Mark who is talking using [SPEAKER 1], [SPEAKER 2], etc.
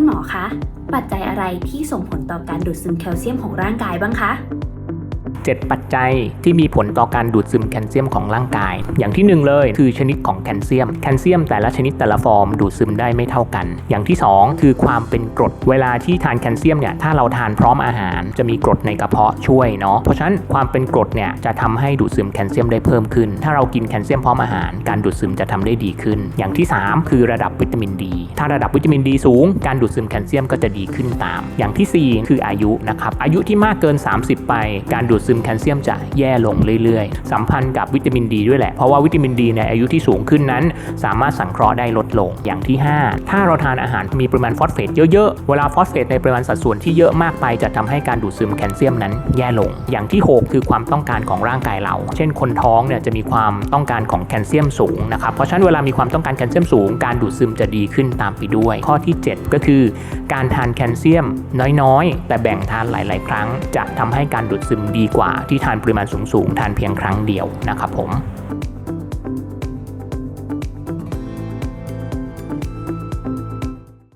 [SPEAKER 1] คุณหมอคะ ปัจจัยอะไรที่ส่งผลต่อการดูดซึมแคลเซียมของร่างกายบ้างคะ
[SPEAKER 2] 7 ปัจจัยที่มีผลต่อการดูดซึมแคลเซียมของร่างกาย อย่างที่หนึ่งเลยคือชนิดของแคลเซียม แคลเซียมแต่ละชนิดแต่ละฟอร์มดูดซึมได้ไม่เท่ากัน อย่างที่ 2 คือความเป็นกรด เวลาที่ทานแคลเซียมเนี่ยถ้าเราทานพร้อมอาหาร จะมีกรดในกระเพาะช่วยเนาะ เพราะฉะนั้นความเป็นกรดเนี่ยจะทำให้ดูดซึมแคลเซียมได้เพิ่มขึ้น ถ้าเรากินแคลเซียมพร้อมอาหาร การดูดซึมจะทำได้ดีขึ้น อย่างที่ 3 คือระดับวิตามินดี ถ้าระดับวิตามินดีสูง การดูดซึมแคลเซียมก็จะดีขึ้นตาม อย่างทีสี่4 คืออายุนะครับ อายุที่มากเกิน 30 ไป การดูดซึมแคลเซียมจะแย่ลงเรื่อยๆ สัมพันธ์กับวิตามินดีด้วยแหละ เพราะว่าวิตามินดีในอายุที่สูงขึ้นนั้น สามารถสังเคราะห์ได้ลดลงอย่างที่ 5 ถ้าเราทานอาหารมีปริมาณฟอสเฟตเยอะๆ เวลาฟอสเฟตในปริมาณสัดส่วนที่เยอะมากไปจะทำให้การดูดซึมแคลเซียมนั้นแย่ลง อย่างที่ 6 คือความต้องการของร่างกายเรา เช่นคนท้องเนี่ยจะมีความต้องการของแคลเซียมสูงนะครับ เพราะฉะนั้นเวลามีความต้องการแคลเซียมสูง การดูดซึมจะดีขึ้นตามไปด้วย ข้อที่ 7 ก็คือ การทานแคลเซียมน้อยๆ แต่แบ่งทานหลาย ๆ ครั้ง จะทำให้การดูดซึมดีกว่าที่ทานปริมาณสูงๆ ทานเพียงครั้งเดียวนะครับผม